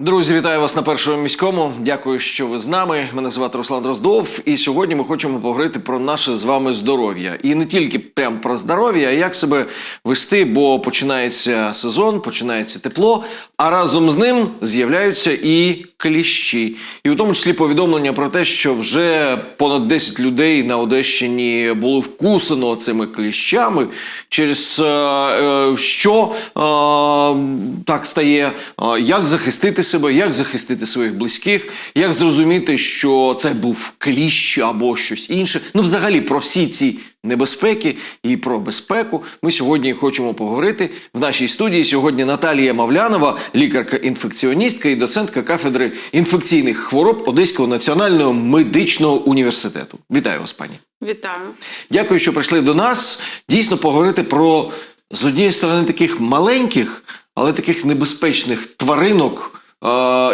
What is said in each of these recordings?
Друзі, вітаю вас на першому міському. Дякую, що ви з нами. Мене звати Руслан Дроздов. І сьогодні ми хочемо поговорити про наше з вами здоров'я. І не тільки прям про здоров'я, а як себе вести, бо починається сезон, починається тепло, а разом з ним з'являються і кліщі. І у тому числі повідомлення про те, що вже понад 10 людей на Одещині було вкусено цими кліщами, через е, е, що е, так стає, як захистити себе, як захистити своїх близьких, як зрозуміти, що це був кліщ або щось інше. Ну, взагалі, про всі ці небезпеки і про безпеку ми сьогодні хочемо поговорити в нашій студії. Сьогодні Наталія Мавлянова, лікарка-інфекціоністка і доцентка кафедри інфекційних хвороб Одеського національного медичного університету. Вітаю вас, пані. Вітаю. Дякую, що прийшли до нас. Дійсно поговорити про з однієї сторони таких маленьких, але таких небезпечних тваринок.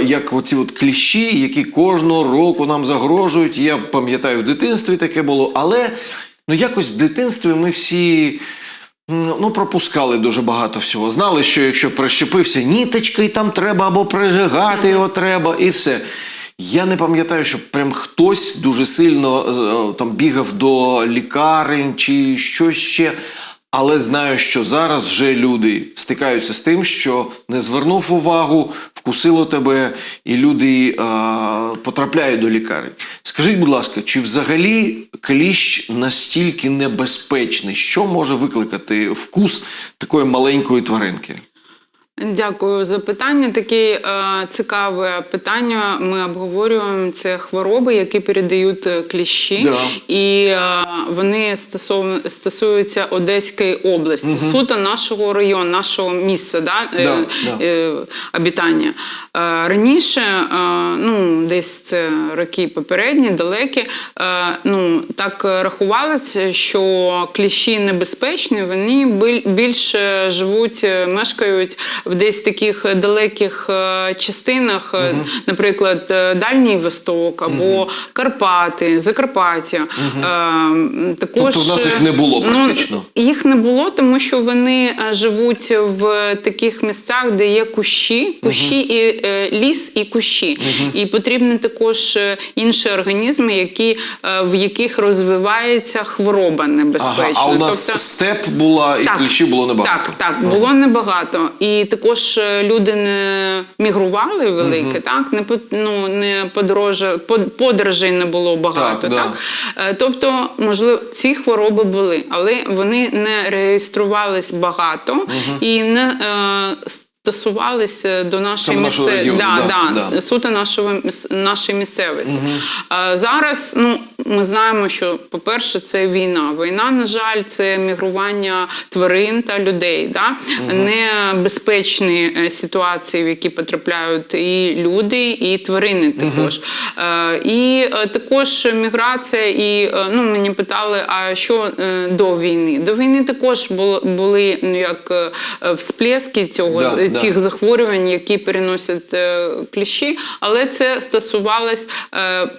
Як оці от кліщі, які кожного року нам загрожують. Я пам'ятаю, в дитинстві таке було, але ну якось в дитинстві ми всі ну, пропускали дуже багато всього. Знали, що якщо прищепився ніточкою, там треба або прижигати його треба, і все. Я не пам'ятаю, що прям хтось дуже сильно е, там бігав до лікарень чи щось ще. Але знаю, що зараз вже люди стикаються з тим, що не звернув увагу, вкусило тебе, і люди е, потрапляють до лікарень. Скажіть, будь ласка, чи взагалі кліщ настільки небезпечний, що може викликати вкус такої маленької тваринки? Дякую за питання. Таке е, цікаве питання. Ми обговорюємо це хвороби, які передають е, кліщі, Да. і е, вони стосовно стосуються Одеської області, суто нашого району, нашого місця, да, е, Да, да. е, обітання. Е, раніше, е, ну десь це роки попередні, далекі, е, ну так рахувалося, що кліщі небезпечні, вони більше живуть, е, мешкають в десь таких далеких е, частинах, е, наприклад, е, Дальній Восток або Карпати, Закарпаття. М, Також Тобто в нас їх не було ну, їх не було, тому що вони живуть в таких місцях, де є кущі, кущі і е, ліс, і кущі. І потрібні також інші організми, які, в яких розвивається хвороба небезпечна. Ага, а у нас Тобто- степ була і кліщів було небагато. так, так, було небагато. І також е, люди не мігрували велике, так, не, ну, не подорожа, под- подорожей не було багато. Так, Так, да. Е, Тобто, можливо, ці хвороби були, але вони не реєструвались багато і не е, стосувалися до нашої Саме нашого місце... регіону, да, да, да, суто нашого нашої місцевості. А зараз ну ми знаємо, що по-перше, це війна. Війна, на жаль, це мігрування тварин та людей. Да? Небезпечні е, ситуації, в які потрапляють і люди, і тварини також. Е, І е, також міграція, і ну мені питали, а що до війни? До війни також були ну, як всплески цього Да, з- да. цих захворювань, які переносять кліщі, але це стосувалось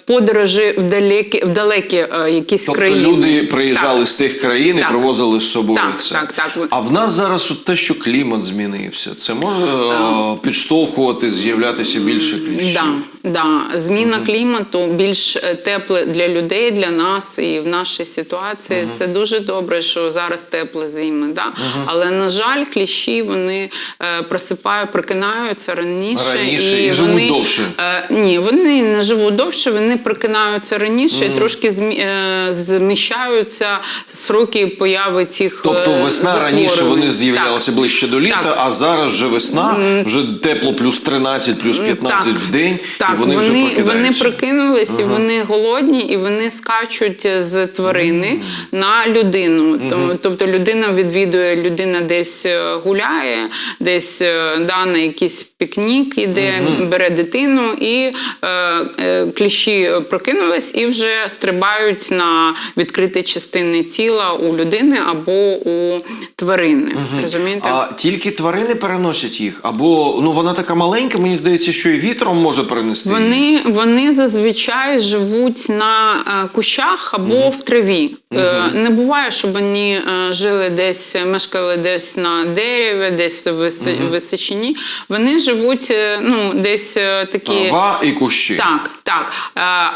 подорожі в далекі, в далекі е, якісь Тобто країни. люди приїжджали Так. з тих країн і Так. привозили з собою Так, це. так, так. А в нас зараз от те, що клімат змінився, це може е, підштовхувати, з'являтися більше кліщів? Да, да. Зміна клімату більш е, тепле для людей, для нас і в нашій ситуації. Це дуже добре, що зараз тепле зими. Да? Але на жаль, кліщі вони е, просипають, прокинаються раніше, Раніше і живуть вони, довше. Е, ні, вони не живуть довше, вони прокинаються раніше і трошки змі, е, зміщаються сроки появи цих Тобто е, весна раніше вони з'являлися Так. ближче до літа, Так. а зараз вже весна, вже тепло плюс 13, плюс 15 Так. в день, Так, і вони, вони, вже вони прокинулись, і вони голодні, і вони скачуть з тварини на людину. Тому- Тобто людина відвідує, людина десь е, гуляє, десь е, да, на якийсь пікнік іде, бере дитину, і е, е, кліщі прокинулись і вже стрибають на відкриті частини тіла у людини або у тварини. Розумієте? А тільки тварини переносять їх, або ну вона така маленька, мені здається, що і вітром може перенести. Вести? Вони, вони зазвичай живуть на е, кущах або в траві. Е, не буває, щоб вони е, жили десь, мешкали десь на дереві, десь в вис- височині. Вони живуть ну, десь такі. Трава і кущі. Так, так.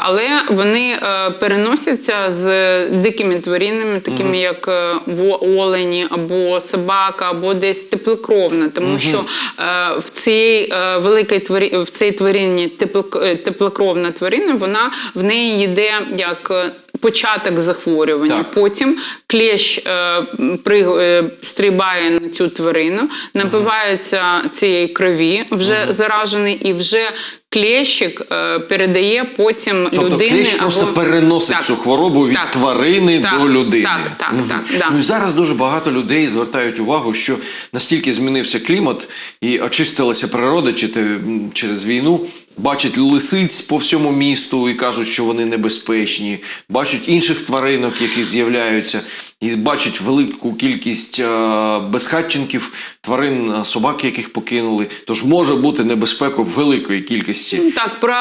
Але вони переносяться з дикими тваринами, такими як е, во- олені або собака, або десь теплокровна, тому що е, в цій великій тварі, в цій тварині тепло- теплокровна тварина, вона в неї йде як. е, Початок захворювання. Так. Потім клещ е, при, е, стрибає на цю тварину, набивається цієї крові, вже заражений, і вже клещик е, передає потім Тобто людини. просто або- переносить Так. цю хворобу від Так. тварини Так. до людини. Так, так, Мгм. так, да. Ну і зараз дуже багато людей звертають увагу, що настільки змінився клімат і очистилася природа чи те, через війну. Бачать лисиць по всьому місту і кажуть, що вони небезпечні. Бачать інших тваринок, які з'являються, і бачить велику кількість е, безхатченків, тварин, е, собак, яких покинули. Тож може бути небезпека великої кількості. Ну, Так, про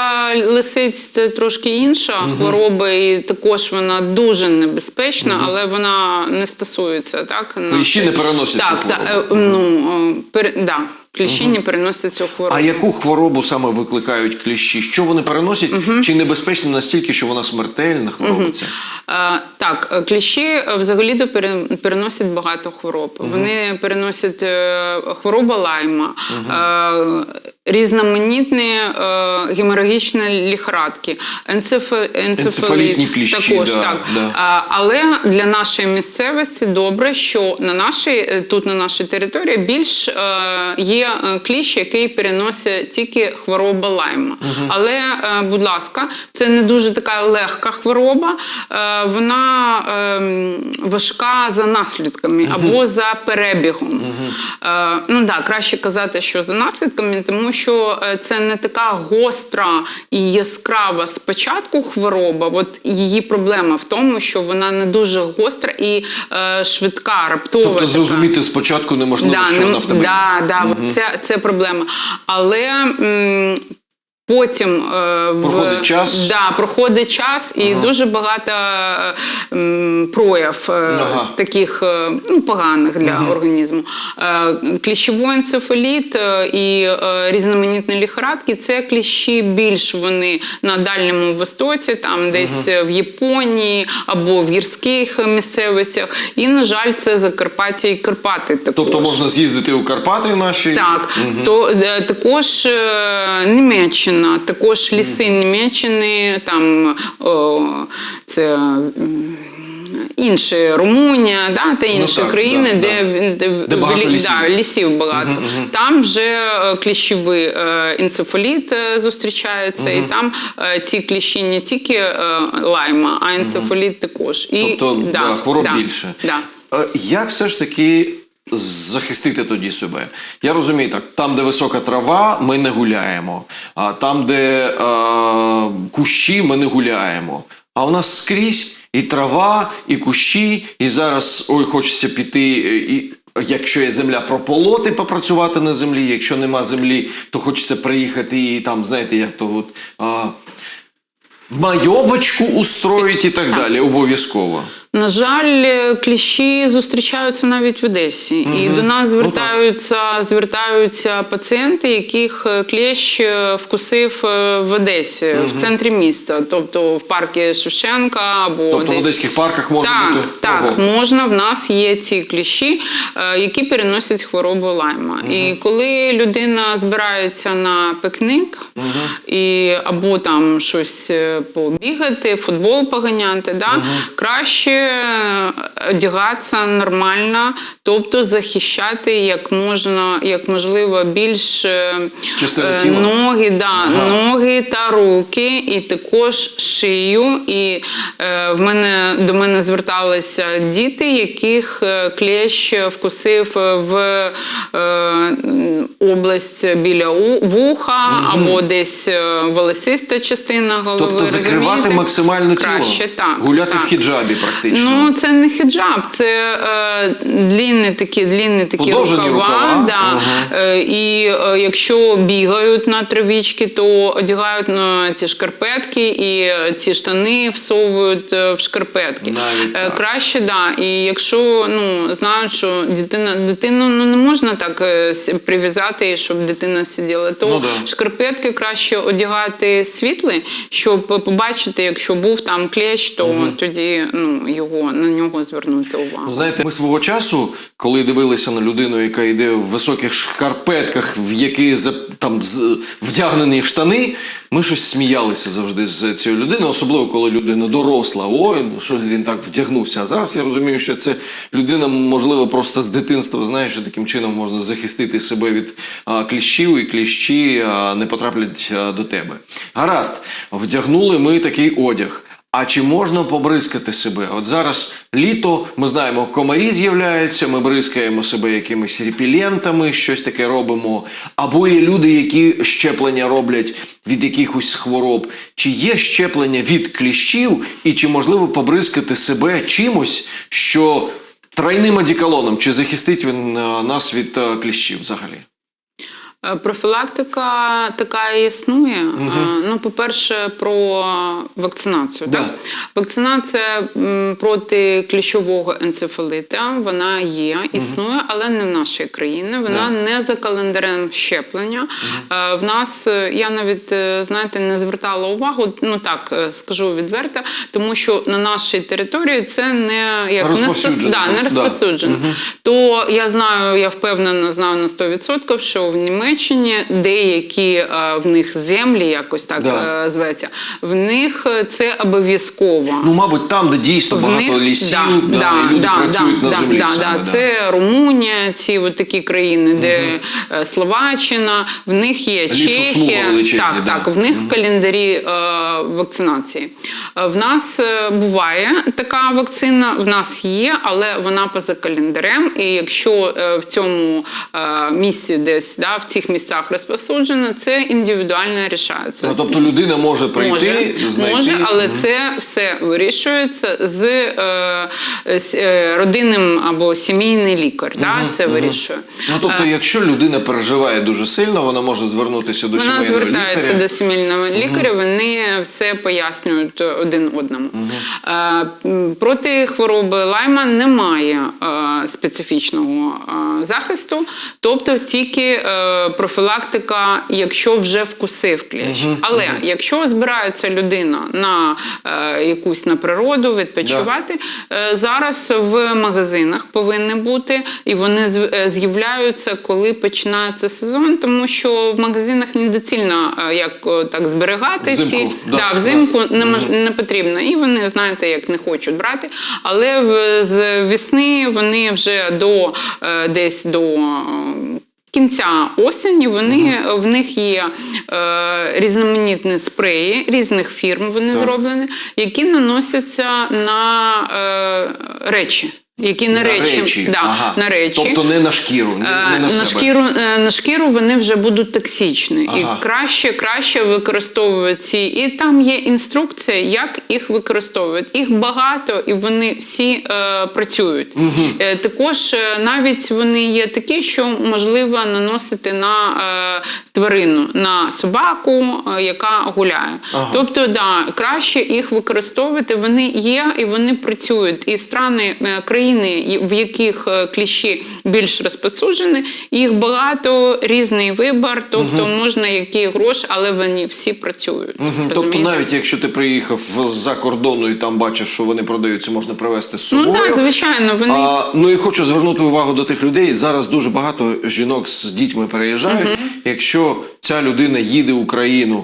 лисиць це трошки інша хвороба, і також вона дуже небезпечна, але вона не стосується так. ще не переносить. так, цю хворобу. е, ну, да, кліщі не переносять цю хворобу. А яку хворобу саме викликають кліщі? Що вони переносять? Чи небезпечно настільки, що вона смертельна хвороба? Угу. Так, е, кліщі е, взагалі-то переносять багато хвороб. Вони переносять е, хворобу лайма, е, різноманітні е, геморагічні лихорадки, енцеф... енцефаліт Енцефалітні кліщі, також да, так. да. А, Але для нашої місцевості добре, що на нашій е, тут на нашій території більш е, є е, кліщ, який переносить тільки хвороба лайма. Але, е, будь ласка, це не дуже така легка хвороба. Е, вона е, важка за наслідками або за перебігом. Е, ну так, краще казати, що за наслідками, тому що е, це не така гостра і яскрава спочатку хвороба. От її проблема в тому, що вона не дуже гостра і е, швидка, раптова. Тобто така. зрозуміти спочатку неможливо, що не- вона в тебе. Да, да, угу. це, це проблема. Але м, потім е, в- Проходить час. Да, проходить час, і дуже багато м, прояв е, Ага. таких е, ну, поганих для організму. Е, кліщовий енцефаліт і різноманітні ліхорадки це кліщі більш вони на Дальньому Востоці, там десь е, в Японії або в гірських місцевостях. І, на жаль, це Закарпаття і Карпати також. Тобто можна з'їздити у Карпати наші. Так, то е, також е, Німеччина, також ліси Німеччини, там о, це. Інші Румунія, да, та інші так, країни, да, де, да. де, Де багато лі- лісів. Да, лісів багато. Там вже е, кліщовий е, енцефаліт е, зустрічається, і там ці кліщі не тільки лайма, а енцефаліт також. І, Тобто да, хвороб більше. Да. Як все ж таки захистити тоді себе? Я розумію так, там, де висока трава, ми не гуляємо, а там, де е, кущі, ми не гуляємо. А у нас скрізь і трава, і кущі, і зараз ой, хочеться піти. е, І, Якщо є земля, прополоти, попрацювати на землі. Якщо нема землі, то хочеться приїхати і там, знаєте, як то от, а, майовочку устроїть і так далі. Обов'язково. На жаль, е, кліщі зустрічаються навіть в Одесі, і до нас звертаються, звертаються пацієнти, яких е, кліщ е, вкусив в Одесі, в центрі міста, тобто в парку Шевченка або Тобто в одеських парках може так, бути. Так, Ого. можна. В нас є ці кліщі, які переносять хворобу лайма. І коли людина збирається на пікник і або там щось побігати, футбол поганяти, да, краще е, одягатися нормально, тобто захищати як можна, як можливо, більш е, е, ноги, да, ноги та руки, і також шию. І е, в мене до мене зверталися діти, яких е, клещ вкусив в е, область біля вуха або десь волосиста частина голови. Тобто закривати розумієте? максимально тіло. Краще так. Гуляти так. в хіджабі практично. Ну, це не хіджаб, це е, длінні такі, длінні такі Подовжені рукава. рукава, Да. ага. Е, і е, якщо бігають на травічки, то одягають на ці шкарпетки і ці штани всовують е, в шкарпетки. Навіть Е, так. Краще, да. І якщо ну, знають, що дитина, дитину ну, не можна так е, с- прив'язати, щоб дитина сиділа, то Ну, да. шкарпетки краще одягати світлі, щоб побачити, якщо був там клещ, то тоді ну, його, на нього звернути увагу. Ну, знаєте, ми свого часу, коли дивилися на людину, яка йде в високих шкарпетках, в які там вдягнені штани, ми щось сміялися завжди з цією людиною, особливо коли людина доросла. Ой, ну що він так вдягнувся. А зараз я розумію, що це людина, можливо, просто з дитинства знає, що таким чином можна захистити себе від а, кліщів, і кліщі а, не потраплять а, до тебе. Гаразд, вдягнули ми такий одяг. А чи можна побризкати себе? От зараз літо, ми знаємо, комарі з'являються, ми бризкаємо себе якимись репелентами, щось таке робимо. Або є люди, які щеплення роблять від якихось хвороб. Чи є щеплення від кліщів, і чи можливо побризкати себе чимось, що тройним одеколоном, чи захистить він е, нас від е, кліщів взагалі? Е, Профілактика така і існує. Е, Ну, по-перше, про вакцинацію. Да. Так? Вакцинація проти кліщового енцефалита вона є, існує, але не в нашій країні. Вона не за календарем щеплення. Е, В нас я навіть знаєте не звертала увагу. Ну так скажу відверто, тому що на нашій території це не як не да, не просто, да. розповсюджено. То я знаю, я впевнена, знаю на 100%, що в Німеччині деякі е, в них землі, якось так Да. е, зветься, в них е, це обов'язково. Ну, мабуть, там, де дійсно В багато них- лісів, да, да, да, люди да, працюють да, на землі. Да, саме, да. Це Румунія, ці от такі країни, де е, Словаччина, в них є Чехія. Так, да. так, в них в календарі е, вакцинації. В нас буває така вакцина, в нас є, але вона поза календарем. І якщо в цьому місці десь да, в цих місцях розповсюджено, це індивідуально рішається. Ну, тобто людина може прийти, Може, знайти. може, але це все вирішується з е, з, е, родинним або сімейний лікар. Да, це вирішує. Ну, тобто, якщо людина переживає дуже сильно, вона може звернутися до Вона сімейного звертається до сімейного лікаря, вони все пояснюють один одному. Е, Проти хвороби лайма немає е, специфічного е, захисту, тобто тільки е, профілактика, якщо вже вкусив кліщ. Але якщо збирається людина на е, якусь на природу відпочивати, е, зараз в магазинах повинні бути, і вони е, з'являються, коли починається сезон, тому що в магазинах недоцільно е, як е, так зберігати Взимку, ці да, да, взимку не, мож, не потрібно. І вони, знаєте, як не хочуть брати. Але в, з весни вони вже до е, десь до. Кінця осені вони в них є е, різноманітні спреї різних фірм. Вони зроблені, які наносяться на е, речі. Які на, На речі, речі. Да, Ага. на речі. Тобто не на шкіру, не, Е, не на, на, себе. шкіру, е, на шкіру вони вже будуть токсичні. Ага. І краще, краще використовувати ці. І там є інструкція, як їх використовувати. Їх багато і вони всі е, працюють. Е, також е, навіть вони є такі, що можливо наносити на е, тварину, на собаку, е, яка гуляє. Ага. Тобто, да, краще їх використовувати. Вони є і вони працюють. І страни, е, країни, в яких е, кліщі більш розповсюджені, їх багато, різний вибір. Тобто можна які гроші, але вони всі працюють. Мгм. Тобто, навіть якщо ти приїхав з-за кордону і там бачиш, що вони продаються, можна привезти з Ну так, звичайно, вони А, ну і хочу звернути увагу до тих людей. Зараз дуже багато жінок з дітьми переїжджають. Якщо ця людина їде в Україну,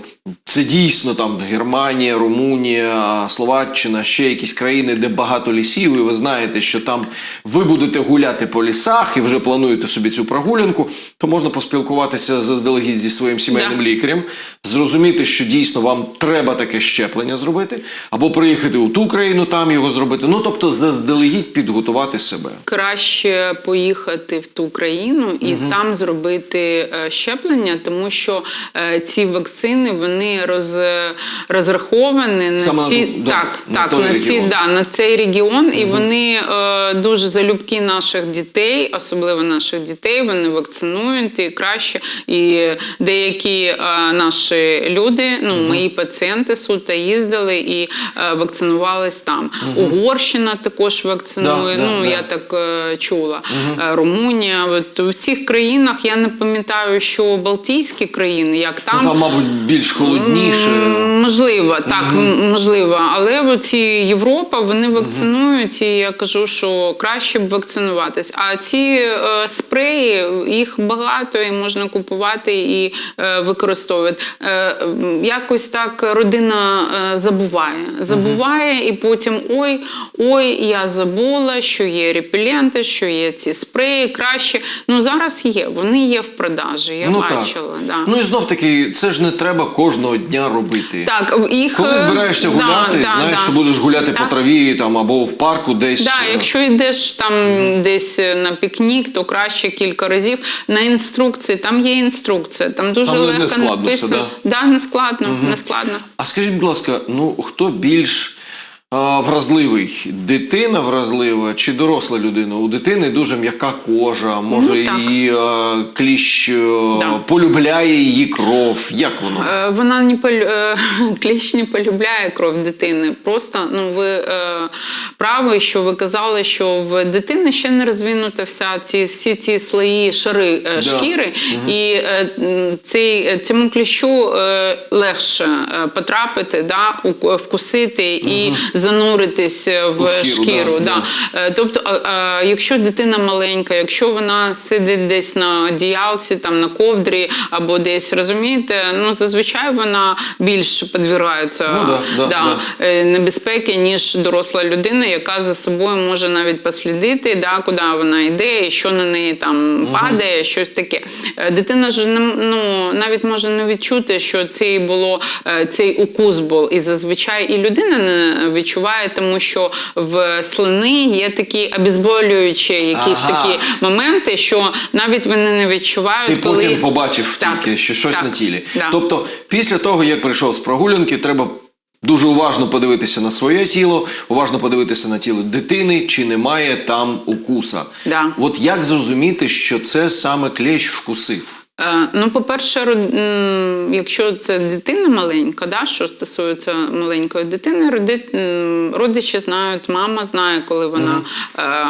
це дійсно там Германія, Румунія, Словаччина, ще якісь країни, де багато лісів, і ви знаєте, що там ви будете гуляти по лісах і вже плануєте собі цю прогулянку, то можна поспілкуватися заздалегідь зі своїм сімейним Да. лікарем, зрозуміти, що дійсно вам треба таке щеплення зробити, або приїхати у ту країну, там його зробити. Ну тобто заздалегідь підготувати себе. краще поїхати в ту країну і там зробити е, щеплення, тому що е, ці вакцини вони роз, розраховані на ці да, так, на так на ці да, на цей регіон, і вони е, дуже залюбки наших дітей, особливо наших дітей. Вони вакцинують і краще. І деякі е, наші люди, ну мої пацієнти сута їздили і е, вакцинувались там. Угорщина також вакцинує. Да, да, ну да. я так е, чула. Е, Румунія. От в цих країнах я не пам'ятаю, що Балтійські країни, як там. Ну там, мабуть, більш холодніше. М, Можливо, так, м, можливо. Але оці Європа вони вакцинують, і я кажу, що краще б вакцинуватись. А ці е, спреї, їх багато і можна купувати і е, використовувати. Е, якось так родина е, забуває. Забуває, і потім ой, ой, я забула, що є репеленти, що є ці спреї краще. Ну зараз є, вони є в продажі. Я ну, бачила. так. Да. ну і знов таки, це ж не треба кожного дня робити. Так, їх Коли е, збираєшся гуляти, да, знаєш, да. що будеш гуляти Так. по траві там або в парку десь. Да, е, якщо йдеш там десь е, на пікнік, то краще кілька разів на інструкції. Там є інструкція, там дуже Там легко не складно написано. Да? не складно, не складно. А скажіть, будь ласка, ну хто більш вразливий? Дитина вразлива чи доросла людина? У дитини дуже м'яка кожа, може Ну, і а, кліщ Да. полюбляє її кров. Як воно? Е, Вона не полю... е, кліщ не полюбляє кров дитини. Просто ну ви е, праві, що ви казали, що в дитини ще не розвинута вся ці всі ці слої шари е, Да. шкіри, і е, цей цьому кліщу е, легше е, потрапити, да, у- вкусити і зануритись в У шкіру, шкіру. да, да. Е, Тобто, а, а, якщо дитина маленька, якщо вона сидить десь на одіялці, там на ковдрі або десь, розумієте, ну зазвичай вона більш підвіргається Ну да, да, е, небезпеки, ніж доросла людина, яка за собою може навіть послідити, да, куди вона йде, і що на неї там падає, щось таке. Е, Дитина ж не ну, навіть може не відчути, що цей було е, цей укус був. І зазвичай і людина не відчуває, тому що в слини є такі обезболюючі якісь Ага. такі моменти, що навіть вони не відчувають, Ти коли потім побачив Так, тільки, що щось так, на тілі. да. Тобто, після того, як прийшов з прогулянки, треба дуже уважно подивитися на своє тіло, уважно подивитися на тіло дитини, чи немає там укуса. Да. От як зрозуміти, що це саме клещ вкусив? Е, Ну, по-перше, якщо це дитина маленька, да, що стосується маленької дитини, родичі знають, мама знає, коли вона е,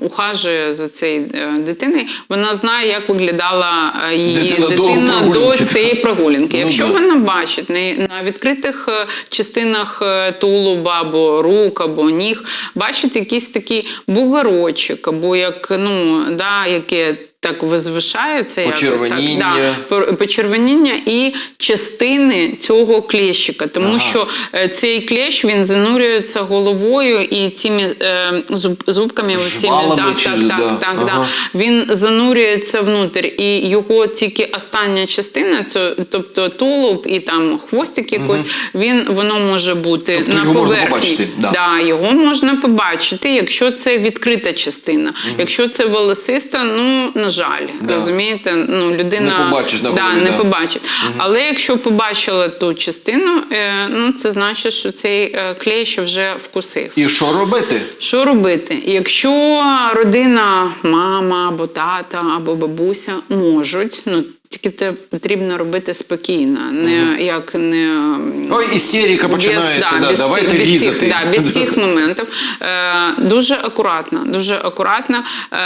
ухажує за цією е, дитиною, вона знає, як виглядала її Дитина до дитина, до, прогулянки. цієї прогулянки. Ну, Якщо да. вона бачить на, відкритих частинах тулуба або рук, або ніг, бачить якийсь такий бугорочок, або як, ну, да, яке. Так возвишається якось так. Да, почервоніння і частини цього клещика, тому Ага. що е, цей клещ він занурюється головою і цими е, зуб, зубками Жвалами так, чи- так, да. так, так, да. Ага. він занурюється внутрь, і його тільки остання частина, це, тобто тулуб і там хвостик якось, він воно може бути Тобто на його можна поверхні. побачити, да. Да, його можна побачити, якщо це відкрита частина. Якщо це волосиста, ну на жаль, Да. розумієте, ну людина Не побачиш на да, не да. побачить. Але якщо побачила ту частину, е, ну це значить, що цей е, клещ вже вкусив. І що робити? Що робити? Якщо родина, мама або тата, або бабуся можуть, ну тільки це потрібно робити спокійно, не як не Ой, істерика починається. Без, да, без давайте цих, без різати. Цих, да, без цих моментів. Е, дуже акуратно, дуже акуратно е,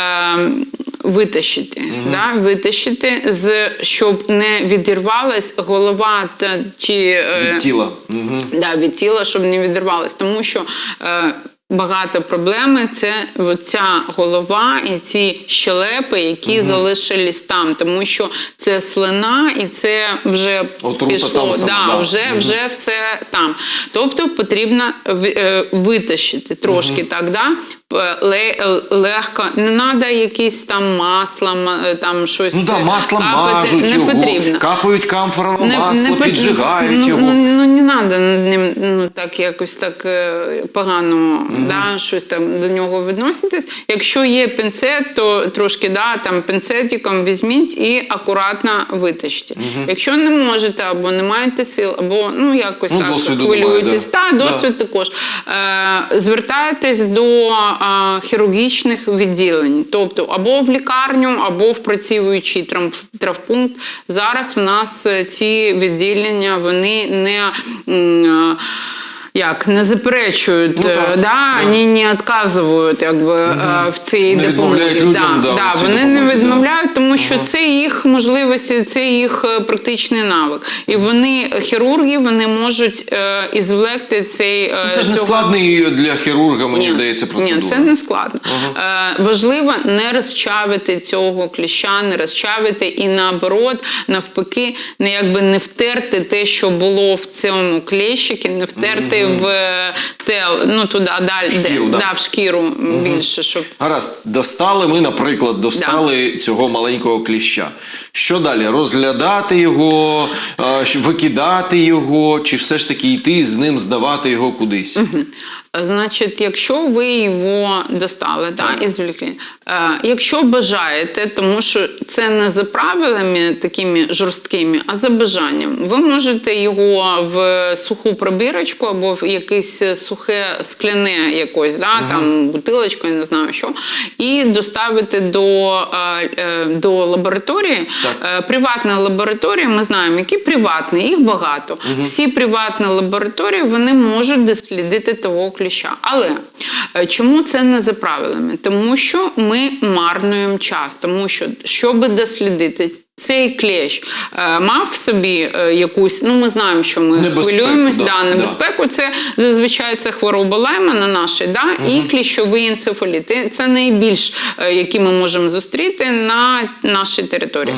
витащити. Да, витащити, з, щоб не відірвалась голова та, чи е, Від тіла. Угу. да, від тіла, щоб не відірвалась. Тому що е, багато проблеми це ця голова і ці щелепи, які залишились там, тому що це слина і це вже Отрута пішло. там сама, да, да. Вже, вже все там. Тобто потрібно е, витащити трошки так, да? Е, е, легко, не треба якісь там маслом, е, там щось Ну так, маслом капати. мажуть не його, потрібно. капають камфорове масло, пот- піджигають ну, його. Ну, ну не треба ним ну, так якось так е, погано да, щось там до нього відноситись. Якщо є пінцет, то трошки да, там пінцетиком візьміть і акуратно витащіть. Якщо не можете, або не маєте сил, або ну якось Ну, так хвилюєтесь, немає, та, да. досвід також. Е, звертайтесь до е, хірургічних відділень, тобто або в лікарню, або в працюючий травпункт. Зараз в нас е, ці відділення вони не. Як не заперечують, Ну, так, да, да. вони не відказують якби, е, в цій Не допомозі. людям, да, да, цій вони допомозі, не да. відмовляють, тому що це їх можливості, це їх е, практичний навик. І вони, хірурги, вони можуть е, ізвлекти цей е, Це ж не цього- складний для хірурга, мені ні, здається, процедура. Ні, це не складно. Е, важливо не розчавити цього кліща, не розчавити і наоборот, навпаки, не якби не втерти те, що було в цьому клещикі, не втерти в е, тел, ну туди далі, шкіру, де, да? да, в шкіру більше, щоб Гаразд, достали ми, наприклад, достали цього маленького кліща. Що далі? Розглядати його, е, викидати його, чи все ж таки йти з ним, здавати його кудись? Значить, якщо ви його достали та, і звлекли, е, якщо бажаєте, тому що це не за правилами такими жорсткими, а за бажанням, ви можете його в суху пробірочку або в якесь сухе скляне якось, да, там бутилочку, я не знаю що, і доставити до, е, е, до лабораторії. Так. Приватна лабораторія, ми знаємо, які приватні, їх багато. Всі приватні лабораторії вони можуть дослідити того кліща. Але е, чому це не за правилами? Тому що ми марнуємо час, тому що щоб дослідити. Цей клещ е, мав в собі е, якусь, ну ми знаємо, що ми Небезпеку, хвилюємось, да, да, да. небезпеку. Це зазвичай це хвороба лайма на нашій, да, і кліщовий енцефаліт. Це найбільш, е, які ми можемо зустріти на нашій території.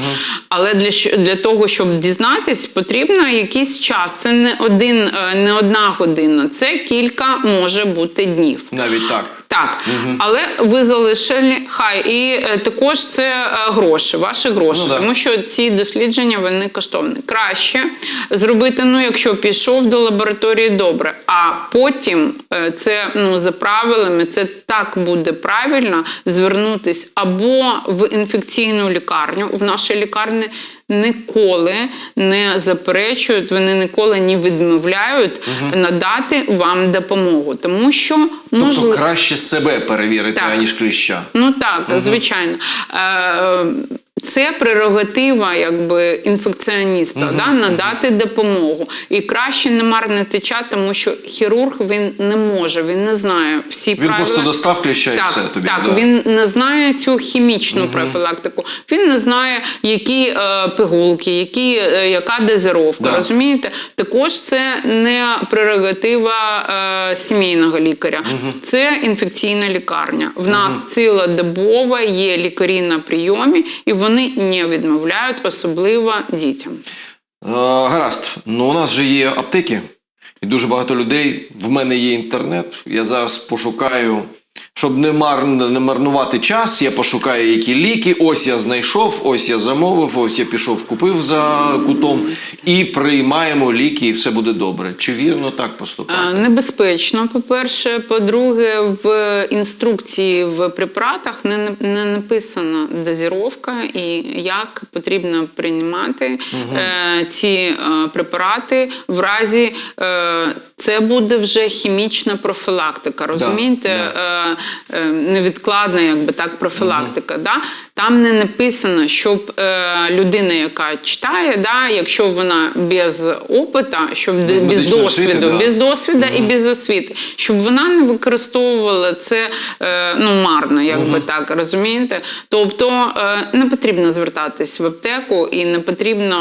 Але для, для того, щоб дізнатись, потрібно якийсь час. Це не один, не одна година, це кілька може бути днів. Навіть так. Так, але ви залишили хай і е, також це е, гроші, ваші гроші, Ну, да. тому що ці дослідження вони коштовні. Краще зробити, ну якщо пішов до лабораторії, добре. А потім е, це ну за правилами, це так буде правильно звернутись або в інфекційну лікарню. В нашій лікарні ніколи не заперечують, вони ніколи не відмовляють надати вам допомогу, тому що Тобто можливо. краще себе перевірити, Так. аніж кліща. Ну так, звичайно. Е, Це прерогатива якби інфекціоніста, да, надати допомогу. І краще не марнити час, тому що хірург він не може, він не знає всі Він правила. просто достав кліща і так, все тобі. Так, да. він не знає цю хімічну профілактику. Він не знає, які е, пигулки, які, е, яка дозировка. Да. Розумієте? Також це не прерогатива е, сімейного лікаря, це інфекційна лікарня. В нас цілодобово є лікарі на прийомі, і вони не відмовляють, особливо дітям. Е, гаразд. Ну, у нас же є аптеки, і дуже багато людей. В мене є інтернет. Я зараз пошукаю, щоб не, мар... не марнувати час, я пошукаю, які ліки. Ось я знайшов, ось я замовив, ось я пішов, купив за кутом. І приймаємо ліки, і все буде добре. Чи вірно так поступати? Небезпечно, по-перше. По-друге, в інструкції в препаратах не, не написана дозіровка і як потрібно приймати е, ці е, препарати в разі. Е, це буде вже хімічна профілактика. Розумієте? да. е, невідкладна, якби так, профілактика. Да? Там не написано, щоб е, людина, яка читає, да, якщо вона без опита, щоб без, освіти, досвіду, да. без досвіду і без освіти, щоб вона не використовувала це е, ну, марно, якби так, розумієте? Тобто е, не потрібно звертатись в аптеку і не потрібно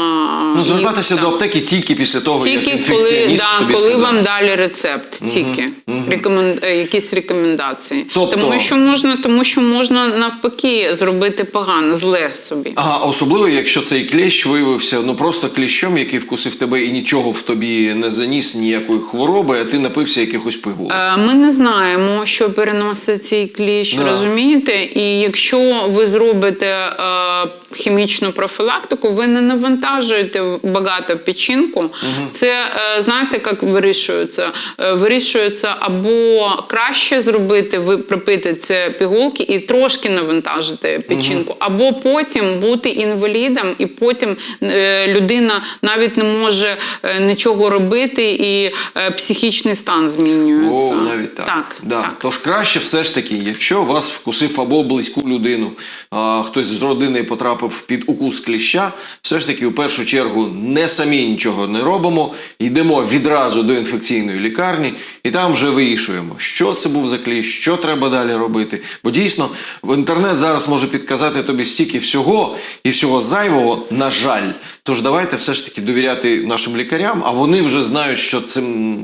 Ну, звертатися так. до аптеки тільки після того, як тільки коли, інфекціоніст да, тобі коли вам дали рецепт, тільки Рекомен... е, якісь рекомендації. Тобто- Тому що можна, тому що можна навпаки зробити погано, зле собі. Ага, особливо, якщо цей кліщ виявився ну просто кліщом, який вкусив тебе і нічого в тобі не заніс, ніякої хвороби, а ти напився якихось пигулок. Е, Ми не знаємо, що переносить цей кліщ, Да. розумієте? І якщо ви зробите е, хімічну профілактику, ви не навантажуєте багато печінку. Це е, знаєте, як вирішується? Е, Вирішується або краще зробити, ви пропити це пігулки і трошки навантажити печінку, або потім бути інвалідом, і потім е, людина навіть не може е, нічого робити, і е, психічний стан змінюється. О, навіть так. Так, да. так. Тож краще все ж таки, якщо вас вкусив або близьку людину, а, хтось з родини потрапив під укус кліща, все ж таки у першу чергу не самі нічого не робимо, йдемо відразу до інфекційної лікарні і там вже вирішуємо, що це був за кліщ, що треба далі робити. Бо дійсно в інтернет зараз може підказати тобі стільки всього і всього зайвого, на жаль. Тож давайте все ж таки довіряти нашим лікарям, а вони вже знають, що цим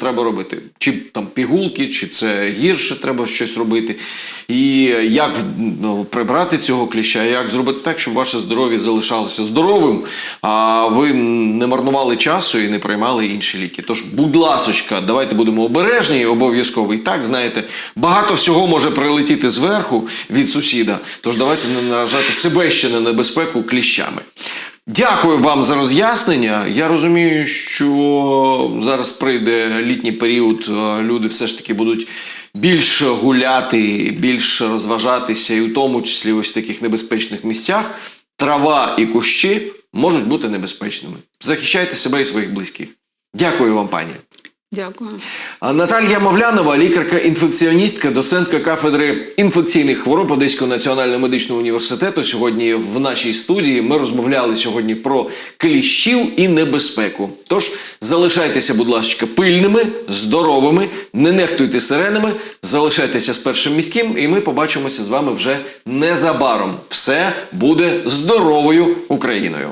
треба робити. Чи там пігулки, чи це гірше треба щось робити. І як ну, прибрати цього кліща, як зробити так, щоб ваше здоров'я залишалося здоровим, а ви не марнували часу і не приймали інші ліки. Тож, будь ласочка, давайте будемо обережні, обов'язково. І так, знаєте, багато всього може прилетіти зверху від сусіда. Тож давайте не наражати себе ще на небезпеку кліщами. Дякую вам за роз'яснення. Я розумію, що зараз прийде літній період, люди все ж таки будуть більш гуляти, більш розважатися, і у тому числі ось в таких небезпечних місцях. Трава і кущі можуть бути небезпечними. Захищайте себе і своїх близьких. Дякую вам, пані. Дякую. Наталія Мавлянова, лікарка-інфекціоністка, доцентка кафедри інфекційних хвороб Одеського національного медичного університету. Сьогодні в нашій студії ми розмовляли сьогодні про кліщів і небезпеку. Тож залишайтеся, будь ласка, пильними, здоровими, не нехтуйте сиренами, залишайтеся з першим міським, і ми побачимося з вами вже незабаром. Все буде здоровою Україною.